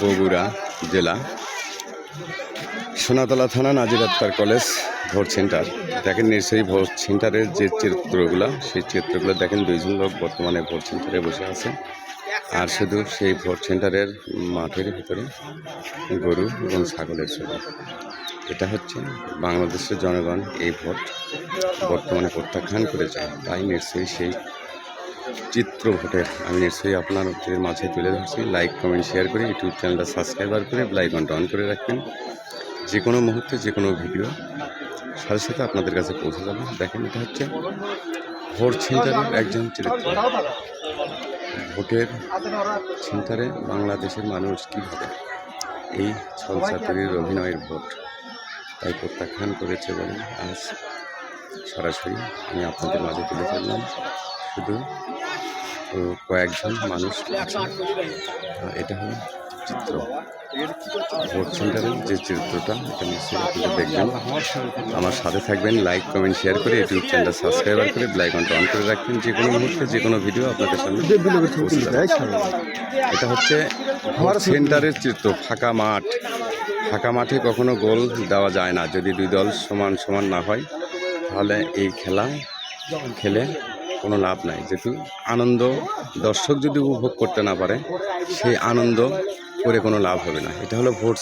বগুড়া জেলা। সোনাতলা থানা নাজির নাজিরাত্তার কলেজ ভোট সেন্টার। দেখেন নিশ্চয়ই ভোট সেন্টারের যে চিত্রগুলো, সেই চিত্রগুলো দেখেন দুইজন লোক বর্তমানে ভোট সেন্টারে বসে আছে। আর শুধু সেই ভোট সেন্টারের মাঠের ভিতরে গরু এবং ছাগলের ছবি। এটা হচ্ছে বাংলাদেশের জনগণ এই ভোট বর্তমানে প্রত্যাখ্যান করে যায় তাই নিশ্চয়ই সেই চিত্র ভোটের আমি নিশ্চয়ই আপনাদের মাঝে তুলে ধরছি। লাইক কমেন্ট শেয়ার করে ইউটিউব চ্যানেলটা সাবস্ক্রাইবার করে লাইকনটা অন করে রাখবেন। যে কোনো মুহূর্তে, যে কোনো ভিডিও সাথে সাথে আপনাদের কাছে পৌঁছে যাবে। দেখেন, এটা হচ্ছে ভোট সেন্টারের একজন চরিত্র। ভোটের সেন্টারে বাংলাদেশের মানুষ কীভাবে এই ছলচাতুরির অভিনয়ের ভোট। তাই প্রত্যাখ্যান করেছে বলে আজ সরাসরি আমি আপনাদের মাঝে তুলে ধরলাম। শুধু কয়েকজন মানুষ আছে। এটা হলো চিত্র। ভোট সেন্টারের যে চিত্রটা এটা নিশ্চয়ই আপনারা দেখবেন। আমার সাথে থাকবেন লাইক কমেন্ট শেয়ার করে ইউটিউব চ্যানেলটা সাবস্ক্রাইবার করে লাইকনটা অন করে রাখবেন। যে কোনো মুহূর্তে যে কোনো ভিডিও আপনাদের সামনে এটা হচ্ছে ভোট সেন্টারের চিত্র ফাঁকা মাঠ। ফাঁকা মাঠে কখনো গোল দেওয়া যায় না। যদি দুই দল সমান সমান না হয় তাহলে এই খেলা খেলে কোনো লাভ নাই। যেহেতু আনন্দ দর্শক যদি উপভোগ করতে না পারে সেই আনন্দ করে কোনো লাভ হবে না। এটা হলো ভোট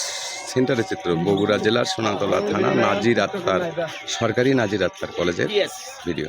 সেন্টারের চিত্র। বগুড়া জেলার সোনাতলা থানা নাজির আত্মার সরকারি নাজির আত্মার কলেজের ভিডিও